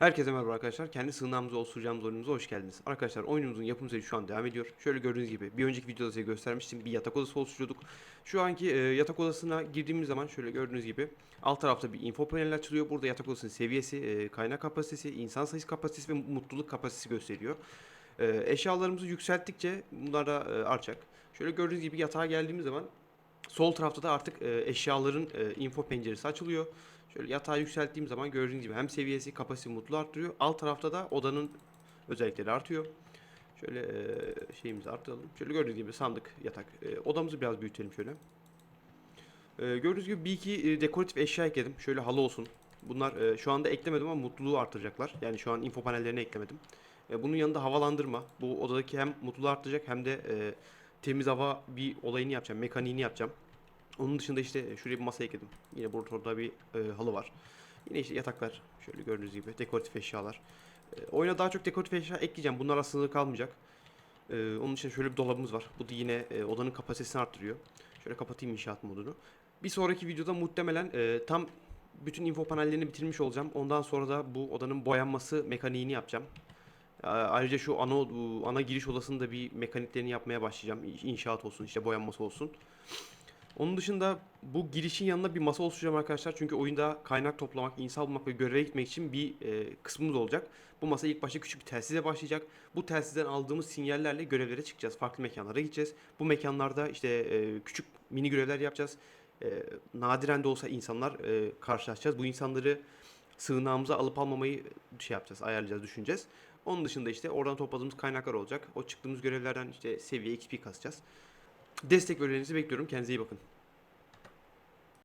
Herkese merhaba arkadaşlar. Kendi sığınağımıza oluşturacağımız oyunumuza hoş geldiniz. Arkadaşlar oyunumuzun yapım süreci şu an devam ediyor. Şöyle gördüğünüz gibi bir önceki videoda size göstermiştim. Bir yatak odası oluşturuyorduk. Şu anki e, yatak odasına girdiğimiz zaman şöyle gördüğünüz gibi alt tarafta bir info paneli açılıyor. Burada yatak odasının seviyesi, e, kaynak kapasitesi, insan sayısı kapasitesi ve mutluluk kapasitesi gösteriyor. E, eşyalarımızı yükselttikçe bunlar da e, artacak. Şöyle gördüğünüz gibi yatağa geldiğimiz zaman sol tarafta da artık e, eşyaların e, info penceresi açılıyor. Şöyle yatağı yükselttiğim zaman gördüğünüz gibi hem seviyesi, kapasite, mutluluğu arttırıyor. Alt tarafta da odanın özellikleri artıyor. Şöyle e, şeyimizi arttıralım. Şöyle gördüğünüz gibi sandık, yatak. E, odamızı biraz büyütelim şöyle. E, gördüğünüz gibi bir iki e, dekoratif eşya ekledim. Şöyle halı olsun. Bunlar e, şu anda eklemedim ama mutluluğu artıracaklar. Yani şu an info panellerine eklemedim. E, bunun yanında havalandırma. Bu odadaki hem mutluluğu arttıracak hem de e, temiz hava bir olayını yapacağım, mekaniğini yapacağım. Onun dışında işte şuraya bir masa ekledim. Yine burada orada bir e, halı var. Yine işte yataklar şöyle gördüğünüz gibi dekoratif eşyalar. E, oyuna daha çok dekoratif eşya ekleyeceğim. Bunlar sınırlı kalmayacak. E, onun için şöyle bir dolabımız var. Bu da yine e, odanın kapasitesini arttırıyor. Şöyle kapatayım inşaat modunu. Bir sonraki videoda muhtemelen e, tam bütün info panellerini bitirmiş olacağım. Ondan sonra da bu odanın boyanması mekaniğini yapacağım. Ayrıca şu ana ana giriş odasında bir mekaniklerini yapmaya başlayacağım. İnşaat olsun, işte boyanması olsun. Onun dışında bu girişin yanına bir masa oluşturacağım arkadaşlar. Çünkü oyunda kaynak toplamak, insan bulmak ve göreve gitmek için bir e, kısmımız olacak. Bu masa ilk başta küçük bir telsize başlayacak. Bu telsizden aldığımız sinyallerle görevlere çıkacağız. Farklı mekanlara gideceğiz. Bu mekanlarda işte e, küçük mini görevler yapacağız. E, nadiren de olsa insanlar e, karşılaşacağız. Bu insanları sığınağımıza alıp almamayı şey yapacağız, ayarlayacağız, düşüneceğiz. Onun dışında işte oradan topladığımız kaynaklar olacak. O çıktığımız görevlerden işte seviye XP kasacağız. Destek ve önerilerinizi bekliyorum. Kendinize iyi bakın.